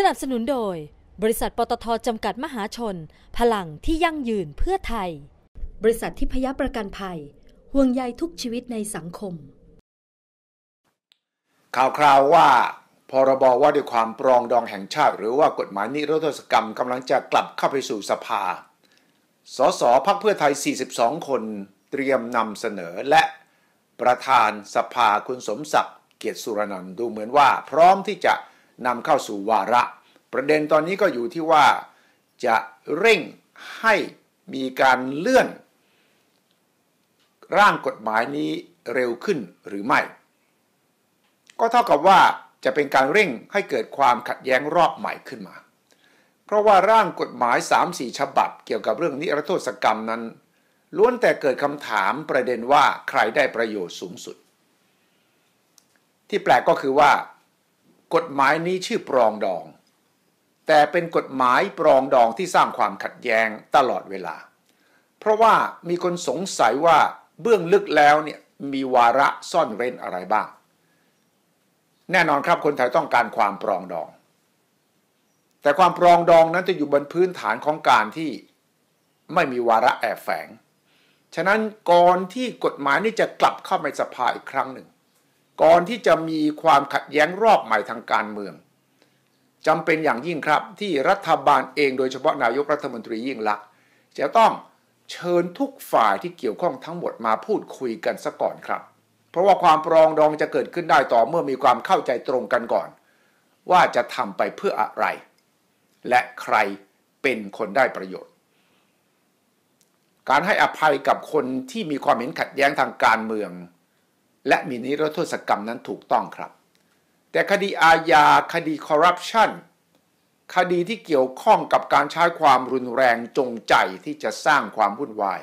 สนับสนุนโดย บริษัทปตทจำกัดมหาชน พลังที่ยั่งยืนเพื่อไทย บริษัทที่พยประกันภัย ห่วงใยทุกชีวิตในสังคม ข่าวคราวว่าพรบว่าด้วยความปรองดองแห่งชาติ หรือว่ากฎหมายนิรโทษกรรมกำลังจะกลับเข้าไปสู่สภา สสพักเพื่อไทย 42 คนเตรียมนำเสนอและประธานสภาคุณสมศักดิ์เกียรติสุรนันท์ดูเหมือนว่า พร้อมที่จะ นำเข้าสู่วาระ ประเด็นตอนนี้ก็อยู่ที่ว่าจะเร่งให้มีการเลื่อน ร่างกฎหมายนี้เร็วขึ้นหรือไม่ ก็เท่ากับว่าจะเป็นการเร่งให้เกิดความขัดแย้งรอบใหม่ขึ้นมา เพราะว่าร่างกฎหมาย 3-4 ฉบับ เกี่ยวกับเรื่องนิรโทษกรรมนั้น ล้วนแต่เกิดคำถามประเด็นว่าใครได้ประโยชน์สูงสุด ที่แปลกก็คือว่า กฎหมายนี้ชื่อปรองดอง แต่เป็นกฎหมายปรองดองที่สร้างความขัดแย้งตลอดเวลา เพราะว่ามีคนสงสัยว่าเบื้องลึกแล้วเนี่ยมีวาระซ่อนเร้นอะไรบ้าง แน่นอนครับคนไทยต้องการความปรองดอง แต่ความปรองดองนั้นจะอยู่บนพื้นฐานของการที่ไม่มีวาระแอบแฝง ฉะนั้นก่อนที่กฎหมายนี้จะกลับเข้าไปสภาอีกครั้งหนึ่ง ก่อนที่จะมีความขัดแย้งรอบใหม่ทางการเมืองจำเป็นอย่างยิ่งครับที่รัฐบาลเองโดยเฉพาะนายกรัฐมนตรียิ่งลักษณ์จะต้องเชิญทุกฝ่ายที่เกี่ยวข้องทั้งหมดมาพูดคุยกันซะก่อนครับ เพราะว่าความปรองดองจะเกิดขึ้นได้ต่อเมื่อมีความเข้าใจตรงกันก่อน ว่าจะทำไปเพื่ออะไร และใครเป็นคนได้ประโยชน์ การให้อภัยกับคนที่มีความเห็นขัดแย้งทางการเมือง และมีนิรโทษกรรมนั้นถูกต้องครับ แต่คดีอาญาคดีคอร์รัปชันคดีที่เกี่ยวข้องกับการใช้ความรุนแรงจงใจที่จะสร้างความวุ่นวาย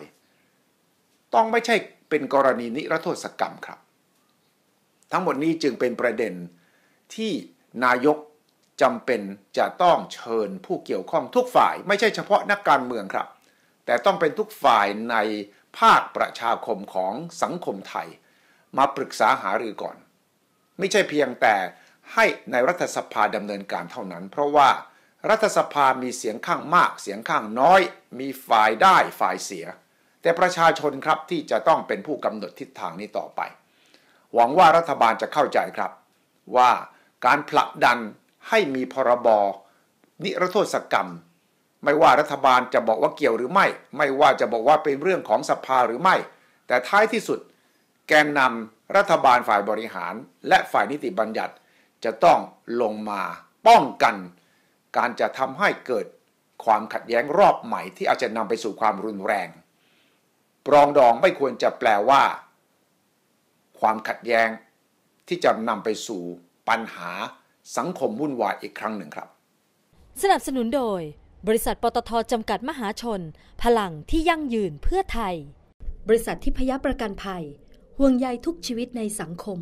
ต้องไม่ใช่เป็นกรณีนิรโทษกรรมครับ ทั้งหมดนี้จึงเป็นประเด็นที่นายกจำเป็นจะต้องเชิญผู้เกี่ยวข้องทุกฝ่าย ไม่ใช่เฉพาะนักการเมืองครับ แต่ต้องเป็นทุกฝ่ายในภาคประชาคมของสังคมไทย มาปรึกษาหารือก่อน ไม่ใช่เพียงแต่ให้ในรัฐสภาดำเนินการเท่านั้น เพราะว่ารัฐสภามีเสียงข้างมาก เสียงข้างน้อย มีฝ่ายได้ฝ่ายเสีย แต่ประชาชนครับที่จะต้องเป็นผู้กำหนดทิศทางนี้ต่อไป หวังว่ารัฐบาลจะเข้าใจครับ ว่าการผลักดันให้มีพรบนิรโทษกรรม ไม่ว่ารัฐบาลจะบอกว่าเกี่ยวหรือไม่ ไม่ว่าจะบอกว่าเป็นเรื่องของสภาหรือไม่ แต่ท้ายที่สุด แกนนำรัฐบาลฝ่ายบริหาร และฝ่ายนิติบัญญัติจะต้องลงมาป้องกัน การจะทำให้เกิดความขัดแย้งรอบใหม่ที่อาจจะนำไปสู่ความรุนแรง ปรองดองไม่ควรจะแปลว่า ความขัดแย้งที่จะนำไปสู่ปัญหาสังคมวุ่นวายอีกครั้งหนึ่งครับ สนับสนุนโดย บริษัทปตทจำกัดมหาชน พลังที่ยั่งยืนเพื่อไทย บริษัทที่พยประกันภัย ห่วงใยทุกชีวิตในสังคม